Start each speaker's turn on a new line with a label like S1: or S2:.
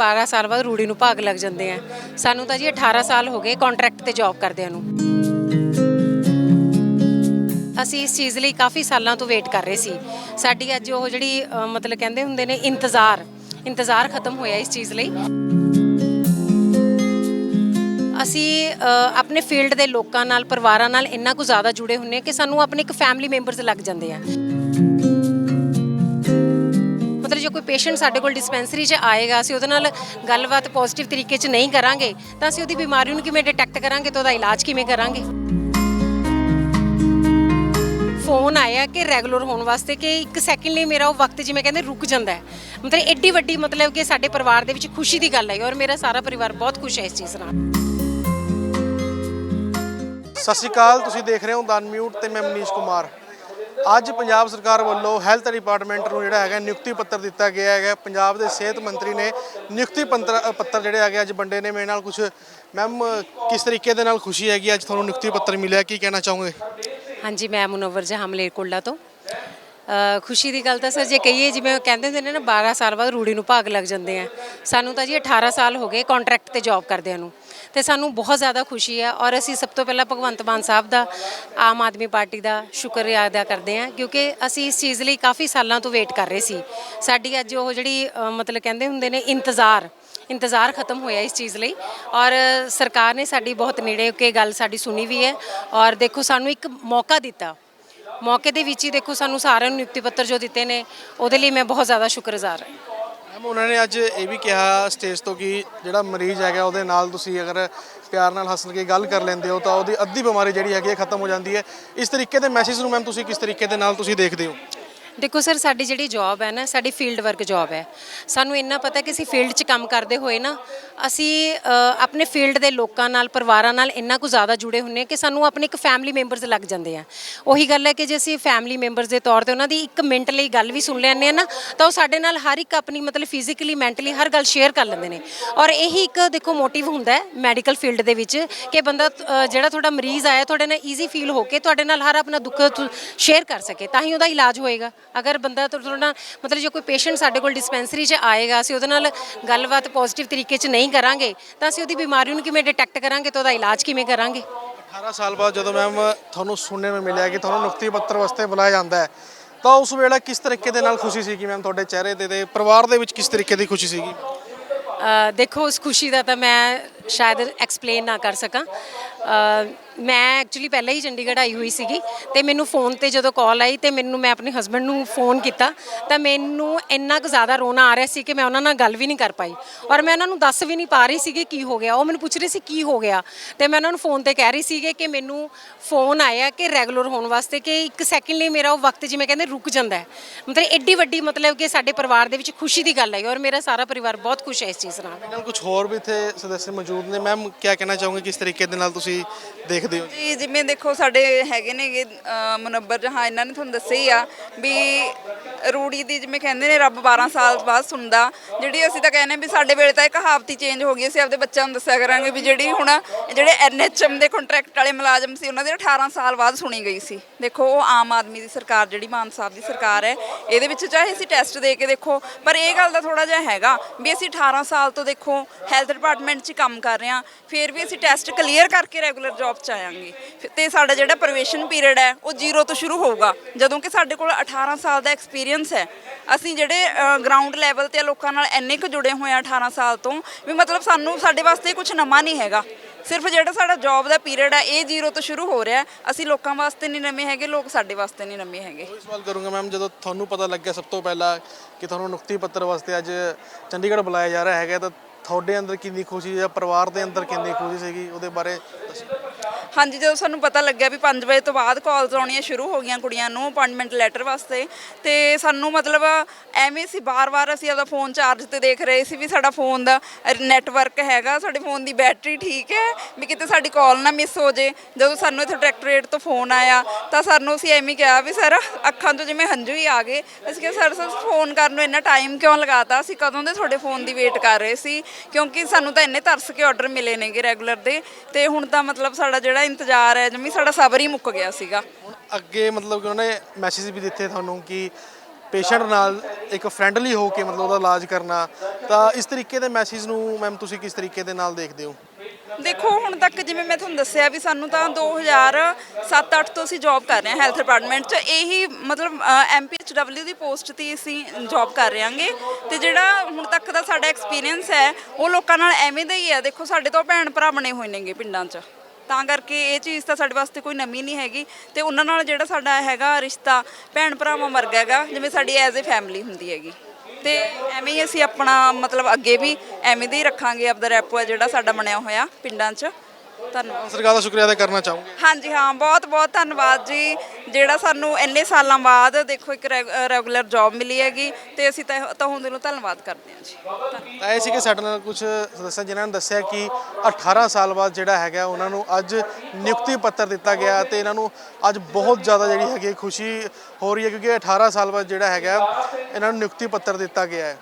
S1: 12 ਸਾਲ ਬਾਅਦ ਰੂੜੀ ਨੂੰ ਭਾਗ ਲੱਗ ਜਾਂਦੇ ਆ। ਸਾਨੂੰ ਤਾਂ ਜੀ 18 ਸਾਲ ਹੋ ਗਏ ਕੰਟਰੈਕਟ ਤੇ ਜੌਬ ਕਰਦਿਆਂ ਨੂੰ। ਅਸੀਂ ਇਸ ਚੀਜ਼ ਲਈ ਕਾਫੀ ਸਾਲਾਂ ਤੋਂ ਵੇਟ ਕਰ ਰਹੇ ਸੀ। ਸਾਡੀ ਅੱਜ ਉਹ ਜਿਹੜੀ ਅ, ਮਤਲਬ ਕਹਿੰਦੇ ਹੁੰਦੇ ਨੇ ਇੰਤਜ਼ਾਰ ਇੰਤਜ਼ਾਰ ਖਤਮ ਹੋਇਆ ਇਸ ਚੀਜ਼ ਲਈ। ਅਸੀਂ ਅ, ਆਪਣੇ ਫੀਲਡ ਦੇ ਲੋਕਾਂ ਨਾਲ ਪਰਿਵਾਰਾਂ ਨਾਲ ਇੰਨਾ ਕੁ ਜ਼ਿਆਦਾ ਜੁੜੇ ਹੁੰਨੇ ਆ ਕਿ ਸਾਨੂੰ ਆਪਣੇ ਇੱਕ ਫੈਮਿਲੀ ਮੈਂਬਰਸ ਲੱਗ ਜਾਂਦੇ ਆ। ਮਤਲਬ ਜੇ ਕੋਈ ਪੇਸ਼ੈਂਟ ਸਾਡੇ ਕੋਲ ਡਿਸਪੈਂਸਰੀ 'ਚ ਆਏਗਾ, ਅਸੀਂ ਉਹਦੇ ਨਾਲ ਗੱਲਬਾਤ ਪੋਜ਼ਿਟਿਵ ਤਰੀਕੇ 'ਚ ਨਹੀਂ ਕਰਾਂਗੇ, ਤਾਂ ਅਸੀਂ ਉਹਦੀ ਬਿਮਾਰੀ ਨੂੰ ਕਿਵੇਂ ਡਿਟੈਕਟ ਕਰਾਂਗੇ ਤੇ ਉਹਦਾ ਇਲਾਜ ਕਿਵੇਂ ਕਰਾਂਗੇ? ਫੋਨ ਆਇਆ ਕਿ ਰੈਗੂਲਰ ਹੋਣ ਵਾਸਤੇ ਕਿ ਇੱਕ ਸੈਕਿੰਡ ਲਈ ਮੇਰਾ ਉਹ ਵਕਤ ਜਿਵੇਂ ਕਹਿੰਦੇ ਰੁਕ ਜਾਂਦਾ ਹੈ। ਮਤਲਬ ਐਡੀ ਵੱਡੀ ਮਤਲਬ ਕਿ ਸਾਡੇ ਪਰਿਵਾਰ ਦੇ ਵਿੱਚ ਖੁਸ਼ੀ ਦੀ ਗੱਲ ਹੈ ਔਰ ਮੇਰਾ ਸਾਰਾ ਪਰਿਵਾਰ ਬਹੁਤ ਖੁਸ਼ ਹੈ ਇਸ ਚੀਜ਼ ਨਾਲ।
S2: ਸਤਿ ਸ਼੍ਰੀ ਅਕਾਲ, ਤੁਸੀਂ ਦੇਖ ਰਹੇ ਹੋ ਦਨ ਮਿਊਟ ਤੇ ਮੈਂ ਮਨੀਸ਼ ਕੁਮਾਰ। ਅੱਜ ਪੰਜਾਬ ਸਰਕਾਰ ਵੱਲੋਂ ਹੈਲਥ ਡਿਪਾਰਟਮੈਂਟ ਨੂੰ ਜਿਹੜਾ ਹੈਗਾ ਨਿਯੁਕਤੀ ਪੱਤਰ ਦਿੱਤਾ ਗਿਆ ਹੈਗਾ। ਪੰਜਾਬ ਦੇ ਸਿਹਤ ਮੰਤਰੀ ਨੇ ਨਿਯੁਕਤੀ ਪੰਤਰ- ਪੱਤਰ ਜਿਹੜੇ ਹੈਗੇ ਅੱਜ ਵੰਡੇ ਨੇ। ਮੇਰੇ ਨਾਲ ਕੁਝ ਮੈਮ, ਕਿਸ ਤਰੀਕੇ ਦੇ ਨਾਲ ਖੁਸ਼ੀ ਹੈਗੀ? ਅੱਜ ਤੁਹਾਨੂੰ ਨਿਯੁਕਤੀ ਪੱਤਰ ਮਿਲਿਆ, ਕੀ ਕਹਿਣਾ ਚਾਹੋਗੇ?
S1: ਹਾਂਜੀ, ਮੈਂ ਮੁਨੱਵਰ ਜਹਾਂ ਮਲੇਰਕੋਟਲਾ ਤੋਂ। ਖੁਸ਼ੀ ਦੀ ਗੱਲ ਤਾਂ ਸਰ ਜੇ ਕਹੀਏ, ਜਿਵੇਂ ਉਹ ਕਹਿੰਦੇ ਹੁੰਦੇ ਨੇ ਨਾ 12 ਸਾਲ ਬਾਅਦ ਰੂੜੀ ਨੂੰ ਭਾਗ ਲੱਗ ਜਾਂਦੇ ਆ। ਸਾਨੂੰ ਤਾਂ ਜੀ 18 ਸਾਲ ਹੋ ਗਏ ਕੰਟਰੈਕਟ ਤੇ ਜੌਬ ਕਰਦਿਆਂ ਨੂੰ। ਤੇ ਸਾਨੂੰ ਬਹੁਤ ਜ਼ਿਆਦਾ ਖੁਸ਼ੀ ਹੈ ਔਰ ਅਸੀਂ ਸਭ ਤੋਂ ਪਹਿਲਾਂ ਭਗਵੰਤ ਮਾਨ ਸਾਹਿਬ ਦਾ, ਆਮ ਆਦਮੀ ਪਾਰਟੀ ਦਾ ਸ਼ੁਕਰ ਅਦਾ ਕਰਦੇ ਹਾਂ, ਕਿਉਂਕਿ ਅਸੀਂ ਇਸ ਚੀਜ਼ ਲਈ ਕਾਫੀ ਸਾਲਾਂ ਤੋਂ ਵੇਟ ਕਰ ਰਹੇ ਸੀ। ਸਾਡੀ ਅੱਜ ਉਹ ਜਿਹੜੀ ਮਤਲਬ ਕਹਿੰਦੇ ਹੁੰਦੇ ਨੇ, ਇੰਤਜ਼ਾਰ ਇੰਤਜ਼ਾਰ ਖਤਮ ਹੋਇਆ ਇਸ ਚੀਜ਼ ਲਈ। ਔਰ ਸਰਕਾਰ ਨੇ ਸਾਡੀ ਬਹੁਤ ਨੇੜੇ ਹੋ ਕੇ ਗੱਲ ਸਾਡੀ ਸੁਣੀ ਵੀ ਹੈ। ਔਰ ਦੇਖੋ, ਸਾਨੂੰ ਇੱਕ ਮੌਕਾ ਦਿੱਤਾ। ਮੌਕੇ ਦੇ ਵਿੱਚ ਹੀ ਦੇਖੋ ਸਾਨੂੰ ਸਾਰਿਆਂ ਨੂੰ ਨਿਯੁਕਤੀ ਪੱਤਰ ਜੋ ਦਿੱਤੇ ਨੇ, ਉਹਦੇ ਲਈ ਮੈਂ ਬਹੁਤ ਜ਼ਿਆਦਾ ਸ਼ੁਕਰਗੁਜ਼ਾਰ ਹਾਂ।
S2: ਮੈਮ, ਉਹਨਾਂ ਨੇ ਅੱਜ ਇਹ ਵੀ ਕਿਹਾ ਸਟੇਜ ਤੋਂ ਕਿ ਜਿਹੜਾ ਮਰੀਜ਼ ਹੈਗਾ, ਉਹਦੇ ਨਾਲ ਤੁਸੀਂ ਅਗਰ ਪਿਆਰ ਨਾਲ ਹੱਸ ਕੇ ਗੱਲ ਕਰ ਲੈਂਦੇ ਹੋ, ਤਾਂ ਉਹਦੀ ਅੱਧੀ ਬਿਮਾਰੀ ਜਿਹੜੀ ਹੈਗੀ ਹੈ ਖਤਮ ਹੋ ਜਾਂਦੀ ਹੈ। ਇਸ ਤਰੀਕੇ ਦੇ ਮੈਸੇਜ ਨੂੰ ਮੈਮ, ਤੁਸੀਂ ਕਿਸ ਤਰੀਕੇ ਦੇ ਨਾਲ ਤੁਸੀਂ ਦੇਖਦੇ ਹੋ?
S1: ਦੇਖੋ ਸਰ ਸਾਡੀ ਜਿਹੜੀ ਜੌਬ ਹੈ ਨਾ ਸਾਡੀ ਫੀਲਡ ਵਰਕ ਜੌਬ ਹੈ। ਸਾਨੂੰ ਇੰਨਾ ਪਤਾ ਕਿ ਅਸੀਂ ਫੀਲਡ 'ਚ ਕੰਮ ਕਰਦੇ ਹੋਏ ਨਾ ਅਸੀਂ ਅ, ਆਪਣੇ ਫੀਲਡ ਦੇ ਲੋਕਾਂ ਨਾਲ ਪਰਿਵਾਰਾਂ ਨਾਲ ਇੰਨਾ ਕੁ ਜ਼ਿਆਦਾ ਜੁੜੇ ਹੁੰਨੇ ਆ ਕਿ ਸਾਨੂੰ ਆਪਣੇ ਇੱਕ ਫੈਮਿਲੀ ਮੈਂਬਰਸ ਲੱਗ ਜਾਂਦੇ ਆ। ਉਹੀ ਗੱਲ ਹੈ ਕਿ ਜੇ ਅਸੀਂ ਫੈਮਿਲੀ ਮੈਂਬਰਸ ਦੇ ਤੌਰ ਤੇ ਉਹਨਾਂ ਦੀ ਇੱਕ ਮਿੰਟ ਲਈ ਗੱਲ ਵੀ ਸੁਣ ਲੈਂਦੇ ਆ ਨਾ ਤਾਂ ਉਹ ਸਾਡੇ ਨਾਲ ਹਰ ਇੱਕ ਆਪਣੀ ਮਤਲਬ ਫਿਜ਼ੀਕਲੀ ਮੈਂਟਲੀ ਹਰ ਗੱਲ ਸ਼ੇਅਰ ਕਰ ਲੈਂਦੇ ਨੇ। ਔਰ ਇਹੀ ਇੱਕ ਦੇਖੋ ਮੋਟਿਵ ਹੁੰਦਾ ਹੈ ਮੈਡੀਕਲ ਫੀਲਡ ਦੇ ਵਿੱਚ ਕਿ ਬੰਦਾ ਅ, ਜਿਹੜਾ ਤੁਹਾਡਾ ਮਰੀਜ਼ ਆਇਆ ਤੁਹਾਡੇ ਨਾਲ ਈਜ਼ੀ ਫੀਲ ਹੋ ਕੇ ਤੁਹਾਡੇ ਨਾਲ ਹਰ ਆਪਣਾ ਦੁੱਖ ਸ਼ੇਅਰ ਕਰ ਸਕੇ ਤਾਂ ਹੀ ਉਹਦਾ ਇਲਾਜ ਹੋਏਗਾ। ਅਗਰ ਬੰਦਾ ਤੁਹਾਡੇ ਮਤਲਬ ਜੇ ਕੋਈ ਪੇਸ਼ੈਂਟ ਸਾਡੇ ਕੋਲ ਡਿਸਪੈਂਸਰੀ 'ਚ ਆਏਗਾ ਅਸੀਂ ਉਹਦੇ ਨਾਲ ਗੱਲਬਾਤ ਪੋਜ਼ਿਟਿਵ ਤਰੀਕੇ 'ਚ ਨਹੀਂ ਕਰਾਂਗੇ ਤਾਂ ਅਸੀਂ ਉਹਦੀ ਬਿਮਾਰੀ ਨੂੰ ਕਿਵੇਂ ਡਿਟੈਕਟ ਕਰਾਂਗੇ ਤੇ ਉਹਦਾ ਇਲਾਜ ਕਿਵੇਂ ਕਰਾਂਗੇ?
S2: 18 ਸਾਲ ਬਾਅਦ ਜਦੋਂ ਮੈਮ ਤੁਹਾਨੂੰ ਸੁਣਨੇ ਨੂੰ ਮਿਲਿਆ ਕਿ ਤੁਹਾਨੂੰ ਨਿਯੁਕਤੀ ਪੱਤਰ ਵਾਸਤੇ ਬੁਲਾਇਆ ਜਾਂਦਾ ਹੈ ਤਾਂ ਉਸ ਵੇਲੇ ਕਿਸ ਤਰੀਕੇ ਦੇ ਨਾਲ ਖੁਸ਼ੀ ਸੀਗੀ ਮੈਮ ਤੁਹਾਡੇ ਚਿਹਰੇ ਤੇ ਤੇ ਪਰਿਵਾਰ ਦੇ ਵਿੱਚ ਕਿਸ ਤਰੀਕੇ ਦੀ ਖੁਸ਼ੀ ਸੀਗੀ?
S1: ਦੇਖੋ ਉਸ ਖੁਸ਼ੀ ਦਾ ਤਾਂ ਮੈਂ ਸ਼ਾਇਦ ਐਕਸਪਲੇਨ ਨਾ ਕਰ ਸਕਾਂ। ਮੈਂ ਐਕਚੁਅਲੀ ਪਹਿਲਾਂ ਹੀ ਚੰਡੀਗੜ੍ਹ ਆਈ ਹੋਈ ਸੀਗੀ ਤੇ ਮੈਨੂੰ ਫੋਨ ਤੇ ਜਦੋਂ ਕਾਲ ਆਈ ਤੇ ਮੈਨੂੰ, ਮੈਂ ਆਪਣੇ ਹਸਬੰਡ ਨੂੰ ਫੋਨ ਕੀਤਾ, ਤਾਂ ਮੈਨੂੰ ਇੰਨਾ ਕੁ ਜ਼ਿਆਦਾ ਰੋਣਾ ਆ ਰਿਹਾ ਸੀ ਕਿ ਮੈਂ ਉਹਨਾਂ ਨਾਲ ਗੱਲ ਵੀ ਨਹੀਂ ਕਰ ਪਾਈ। ਔਰ ਮੈਂ ਉਹਨਾਂ ਨੂੰ ਦੱਸ ਵੀ ਨਹੀਂ ਪਾ ਰਹੀ ਸੀਗੀ ਕੀ ਹੋ ਗਿਆ। ਉਹ ਮੈਨੂੰ ਪੁੱਛ ਰਹੇ ਸੀ ਕੀ ਹੋ ਗਿਆ। ਤੇ ਮੈਂ ਉਹਨਾਂ ਨੂੰ ਫੋਨ ਤੇ ਕਹਿ ਰਹੀ ਸੀਗੀ ਕਿ ਮੈਨੂੰ ਫੋਨ ਆਇਆ ਕਿ ਰੈਗੂਲਰ ਹੋਣ ਵਾਸਤੇ ਕਿ ਇੱਕ ਸੈਕਿੰਡ ਲਈ ਮੇਰਾ ਉਹ ਵਕਤ ਜਿਵੇਂ ਕਹਿੰਦੇ ਰੁਕ ਜਾਂਦਾ ਹੈ। ਮਤਲਬ ਐਡੀ ਵੱਡੀ ਮਤਲਬ ਕਿ ਸਾਡੇ ਪਰਿਵਾਰ ਦੇ ਵਿੱਚ ਖੁਸ਼ੀ ਦੀ ਗੱਲ ਹੈ ਔਰ ਮੇਰਾ ਸਾਰਾ ਪਰਿਵਾਰ ਬਹੁਤ ਖੁਸ਼ ਹੈ ਇਸ ਚੀਜ਼ ਨਾਲ।
S2: ਮੇਰੇ ਨਾਲ ਕੁਝ ਹੋਰ ਵੀ ਇੱਥੇ ਸਦੱਸ ਮੌਜੂਦ ਨੇ? ਮੈਮ ਕੀ ਕਹਿਣਾ ਚਾਹੋਗੇ? ਕਿਸ ਤਰੀਕੇ ਦੇ ਨਾਲ ਤੁਸੀਂ ਦੇਖ ਦੇਖਦੇ ਹੋ
S3: ਜੀ? ਜਿਵੇਂ ਦੇਖੋ ਸਾਡੇ ਹੈਗੇ ਨੇਗੇ ਅਹ, ਮੁਨੱਬਰ ਜਹਾਂ ਇਹਨਾਂ ਨੇ ਤੁਹਾਨੂੰ ਦੱਸਿਆ ਹੀ ਆ ਵੀ ਰੂੜੀ ਦੀ ਜਿਵੇਂ ਕਹਿੰਦੇ ਨੇ ਰੱਬ 12 ਸਾਲ ਬਾਅਦ ਸੁਣਦਾ। ਜਿਹੜੀ ਅਸੀਂ ਤਾਂ ਕਹਿੰਦੇ ਵੀ ਸਾਡੇ ਵੇਲੇ ਤਾਂ ਇਹ ਕਹਾਵਤ ਹੀ ਚੇਂਜ ਹੋ ਗਈ ਅਸੀਂ ਆਪਦੇ ਬੱਚਿਆਂ ਨੂੰ ਦੱਸਿਆ ਕਰਾਂਗੇ ਵੀ ਜਿਹੜੀ ਹੁਣ ਜਿਹੜੇ ਐਨਐਚਐਮ ਦੇ ਕੰਟਰੈਕਟ ਵਾਲੇ ਮੁਲਾਜ਼ਮ ਸੀ ਉਹਨਾਂ ਦੇ 18 ਸਾਲ ਬਾਅਦ ਸੁਣੀ ਗਈ ਸੀ। ਦੇਖੋ ਉਹ ਆਮ ਆਦਮੀ ਦੀ ਸਰਕਾਰ ਜਿਹੜੀ ਮਾਨ ਸਾਹਿਬ ਦੀ ਸਰਕਾਰ ਹੈ ਇਹਦੇ ਵਿੱਚ ਚਾਹੇ ਅਸੀਂ ਟੈਸਟ ਦੇ ਕੇ ਦੇਖੋ ਪਰ ਇਹ ਗੱਲ ਦਾ ਥੋੜਾ ਜਿਹਾ ਹੈਗਾ ਵੀ ਅਸੀਂ 18 ਸਾਲ ਤੋਂ ਦੇਖੋ ਹੈਲਥ ਡਿਪਾਰਟਮੈਂਟ 'ਚ ਹੀ ਕੰਮ ਕਰ ਰਹੇ ਹਾਂ ਫਿਰ ਵੀ ਅਸੀਂ ਟੈਸਟ ਕਲੀਅਰ ਕਰਕੇ ਰੈਗੂਲਰ ਜੌਬ 'ਚ ਆਵਾਂਗੇ ਤੇ ਸਾਡਾ ਜਿਹੜਾ ਪ੍ਰੋਵੇਸ਼ਨ ਪੀਰੀਅਡ ਹੈ, ਉਹ ਜ਼ੀਰੋ ਤੋਂ ਸ਼ੁਰੂ ਹੋਊਗਾ। ਜਦੋਂ ਕਿ ਸਾਡੇ ਕੋਲ 18 ਸਾਲ ਦਾ ਐਕਸਪੀਰੀਅੰਸ ਹੈ। ਅਸੀਂ ਜਿਹੜੇ ਗਰਾਊਂਡ ਲੈਵਲ ਤੇ ਲੋਕਾਂ ਨਾਲ ਇੰਨੇ ਕੁ ਜੁੜੇ ਹੋਏ ਆ 18 ਸਾਲ ਤੋਂ, ਵੀ ਮਤਲਬ ਸਾਨੂੰ ਸਾਡੇ ਵਾਸਤੇ ਕੁਝ ਨਵਾਂ ਨਹੀਂ ਹੈਗਾ। ਸਿਰਫ ਜਿਹੜਾ ਸਾਡਾ ਜੌਬ ਦਾ ਪੀਰੀਅਡ ਹੈ, ਇਹ ਜ਼ੀਰੋ ਤੋਂ ਸ਼ੁਰੂ ਹੋ ਰਿਹਾ ਅਸੀਂ ਲੋਕਾਂ ਵਾਸਤੇ ਨਹੀਂ ਨਵੇਂ ਹੈਗੇ, ਲੋਕ ਸਾਡੇ ਵਾਸਤੇ ਨਹੀਂ ਨਵੇਂ ਹੈਗੇ।
S2: ਕੋਈ ਸਵਾਲ ਕਰੂੰਗਾ ਮੈਮ, ਜਦੋਂ ਤੁਹਾਨੂੰ ਪਤਾ ਲੱਗਿਆ ਸਭ ਤੋਂ ਪਹਿਲਾਂ ਕਿ ਤੁਹਾਨੂੰ ਨਿਯੁਕਤੀ ਪੱਤਰ ਵਾਸਤੇ ਅੱਜ ਚੰਡੀਗੜ੍ਹ ਬੁਲਾਇਆ ਜਾ ਰਿਹਾ ਹੈਗਾ, ਤਾਂ ਤੁਹਾਡੇ ਅੰਦਰ ਕਿੰਨੀ ਖੁਸ਼ੀ, ਜਾਂ ਪਰਿਵਾਰ ਦੇ ਅੰਦਰ ਕਿੰਨੀ ਖੁਸ਼ੀ ਸੀਗੀ? ਉਹਦੇ ਬਾਰੇ
S3: ਹਾਂਜੀ, ਜਦੋਂ ਸਾਨੂੰ ਪਤਾ ਲੱਗਿਆ ਵੀ 5 ਵਜੇ ਤੋਂ ਬਾਅਦ ਕਾਲਸ ਆਉਣੀਆਂ ਸ਼ੁਰੂ ਹੋ ਗਈਆਂ ਕੁੜੀਆਂ ਨੂੰ ਅਪਾਇੰਟਮੈਂਟ ਲੈਟਰ ਵਾਸਤੇ, ਤੇ ਸਾਨੂੰ ਮਤਲਬ ਐਵੇਂ ਸੀ ਬਾਰ-ਬਾਰ ਅਸੀਂ ਆਪਦਾ ਫੋਨ ਚਾਰਜ ਤੇ ਦੇਖ ਰਹੇ ਸੀ ਵੀ ਸਾਡਾ ਫੋਨ ਦਾ ਨੈਟਵਰਕ ਹੈਗਾ, ਸਾਡੇ ਫੋਨ ਦੀ ਬੈਟਰੀ ਠੀਕ ਹੈ, ਵੀ ਕਿਤੇ ਸਾਡੀ ਕਾਲ ਨਾ ਮਿਸ ਹੋ ਜੇ। ਜਦੋਂ ਸਾਨੂੰ ਇੱਥੇ ਡਾਇਰੈਕਟੋਰੇਟ ਤੋਂ ਫੋਨ ਆਇਆ, ਤਾਂ ਸਾਨੂੰ ਅਸੀਂ ਐਵੇਂ ਕਿਹਾ ਵੀ, ਸਰ, ਅੱਖਾਂ ਤੋਂ ਜਿਵੇਂ ਹੰਝੂ ਹੀ ਆ ਗਏ। ਅਸੀਂ ਕਿਹਾ, ਸਰ ਸਰ ਫੋਨ ਕਰਨ ਨੂੰ ਇੰਨਾ ਟਾਈਮ ਕਿਉਂ ਲਗਾਤਾ? ਅਸੀਂ ਕਦੋਂ ਦੇ ਤੁਹਾਡੇ ਫੋਨ ਦੀ ਵੇਟ ਕਰ ਰਹੇ ਸੀ? ਕਿਉਂਕਿ ਸਾਨੂੰ ਤਾਂ ਇੰਨੇ ਤਰਸ ਕੇ ਆਰਡਰ ਮਿਲੇ ਨੇਗੇ ਰੈਗੂਲਰ ਦੇ, ਤੇ ਹੁਣ ਤਾਂ ਮਤਲਬ ਸਾਡਾ ਜਿਹੜਾ ਇੰਤਜ਼ਾਰ ਹੈ ਜਮੀ ਸਾਡਾ ਸਬਰ ਹੀ ਮੁੱਕ ਗਿਆ ਸੀਗਾ।
S2: ਹੁਣ ਅੱਗੇ ਮਤਲਬ ਕਿ ਉਹਨਾਂ ਮੈਸੇਜ ਵੀ ਦਿੱਤੇ ਤੁਹਾਨੂੰ ਕਿ ਪੇਸ਼ੈਂਟ ਨਾਲ ਇੱਕ ਫ੍ਰੈਂਡਲੀ ਹੋ ਕੇ ਮਤਲਬ ਉਹਦਾ ਇਲਾਜ ਕਰਨਾ। ਤਾਂ ਇਸ ਤਰੀਕੇ ਦੇ ਮੈਸੇਜ ਨੂੰ ਮੈਮ ਤੁਸੀਂ ਕਿਸ ਤਰੀਕੇ ਦੇ ਨਾਲ ਦੇਖਦੇ ਹੋ?
S3: ਦੇਖੋ ਹੁਣ ਤੱਕ ਜਿਵੇਂ ਮੈਂ ਤੁਹਾਨੂੰ ਦੱਸਿਆ ਵੀ ਸਾਨੂੰ ਤਾਂ 2007-8 ਤੋਂ ਅਸੀਂ ਜੌਬ ਕਰ ਰਹੇ ਹਾਂ ਹੈਲਥ ਡਿਪਾਰਟਮੈਂਟ 'ਚ। ਇਹੀ ਮਤਲਬ ਐਮਪੀਐਚਡਬਲਿਊ ਦੀ ਪੋਸਟ ਤੇ ਅਸੀਂ ਜੌਬ ਕਰ ਰਹੇ ਹਾਂਗੇ ਤੇ ਜਿਹੜਾ ਹੁਣ ਤੱਕ ਦਾ ਸਾਡਾ ਐਕਸਪੀਰੀਅੰਸ ਹੈ ਉਹ ਲੋਕਾਂ ਨਾਲ ਐਵੇਂ ਦਾ ਹੀ ਹੈ। ਦੇਖੋ ਸਾਡੇ ਤੋਂ ਭੈਣ ਭਰਾ ਬਣੇ ਹੋਏ ਨੇਗੇ ਪਿੰਡਾਂ 'ਚ। ਤਾਂ ਕਰਕੇ ਇਹ ਚੀਜ਼ ਤਾਂ ਸਾਡੇ ਵਾਸਤੇ ਕੋਈ ਨਵੀਂ ਨਹੀਂ ਹੈਗੀ ਤੇ ਉਹਨਾਂ ਨਾਲ ਜਿਹੜਾ ਸਾਡਾ ਹੈਗਾ ਰਿਸ਼ਤਾ ਭੈਣ ਭਰਾਵਾਂ ਵਰਗਾ ਹੈਗਾ, ਜਿਵੇਂ ਸਾਡੀ ਐਜ਼ ਅ ਫੈਮਿਲੀ ਹੁੰਦੀ ਹੈਗੀ। ਤੇ ਐਵੇਂ ਹੀ ਅਸੀਂ ਆਪਣਾ ਮਤਲਬ ਅੱਗੇ ਵੀ ਐਵੇਂ ਦਾ ਹੀ ਰੱਖਾਂਗੇ ਆਪਦਾ ਰੈਪੋ ਹੈ ਜਿਹੜਾ ਸਾਡਾ ਬਣਿਆ ਹੋਇਆ ਪਿੰਡਾਂ 'ਚ। ਧੰਨਵਾਦ।
S2: ਸਰਕਾਰ ਦਾ ਸ਼ੁਕਰੀਆ ਅਦਾ ਕਰਨਾ ਚਾਹੂੰਗੇ।
S3: ਹਾਂਜੀ ਹਾਂ ਬਹੁਤ ਬਹੁਤ ਧੰਨਵਾਦ ਜੀ। ਜਿਹੜਾ ਸਾਨੂੰ ਇੰਨੇ ਸਾਲਾਂ ਬਾਅਦ ਦੇਖੋ ਇੱਕ ਰੈਗੂਲਰ ਜੌਬ ਮਿਲੀ ਹੈਗੀ ਤੇ ਅਸੀਂ ਤਾਂ ਤਹੋਂ ਦਿਲੋਂ ਧੰਨਵਾਦ ਕਰਦੇ ਹਾਂ ਜੀ।
S2: ਤਾਂ ਇਹ ਸੀ ਕਿ ਸਾਡੇ ਨਾਲ ਕੁਝ ਸਦੱਸਿਆ ਜਿਨ੍ਹਾਂ ਨੇ ਦੱਸਿਆ ਕਿ 18 ਸਾਲ ਬਾਅਦ ਜਿਹੜਾ ਹੈਗਾ ਉਹਨਾਂ ਨੂੰ ਅੱਜ ਨਿਯੁਕਤੀ ਪੱਤਰ ਦਿੱਤਾ ਗਿਆ ਤੇ ਇਹਨਾਂ ਨੂੰ ਅੱਜ ਬਹੁਤ ਜ਼ਿਆਦਾ ਜਿਹੜੀ ਹੈਗੀ ਖੁਸ਼ੀ ਹੋ ਰਹੀ ਹੈ ਕਿਉਂਕਿ 18 ਸਾਲ ਬਾਅਦ ਜਿਹੜਾ ਹੈਗਾ ਇਹਨਾਂ ਨੂੰ ਨਿਯੁਕਤੀ ਪੱਤਰ ਦਿੱਤਾ ਗਿਆ ਹੈ।